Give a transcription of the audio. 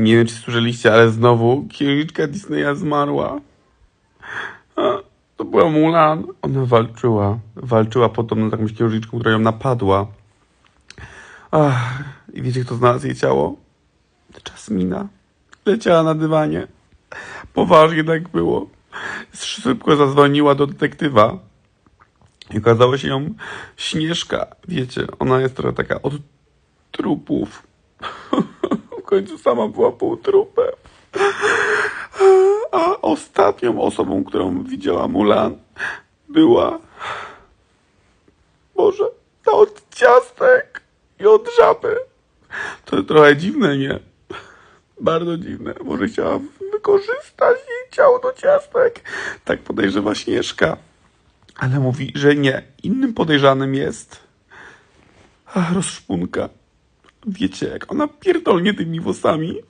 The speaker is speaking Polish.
Nie wiem, czy słyszeliście, ale znowu księżniczka Disneya zmarła. To była Mulan. Ona walczyła. Walczyła podobno z jakąś księżniczką, która ją napadła. Ach, i wiecie, kto znalazł jej ciało? Jasmina. Leciała na dywanie. Poważnie tak było. Szybko zadzwoniła do detektywa. I okazała się ją Śnieżka. Wiecie, ona jest trochę taka od trupów. Końcu sama była półtrupem. A ostatnią osobą, którą widziała Mulan, była. Boże, ta od ciastek i od żaby. To trochę dziwne, nie? Bardzo dziwne. Może chciała wykorzystać jej ciało do ciastek. Tak podejrzewa Śnieżka. Ale mówi, że nie. Innym podejrzanym jest. Ach, rozszpunka. Wiecie, jak ona pierdolnie tymi włosami.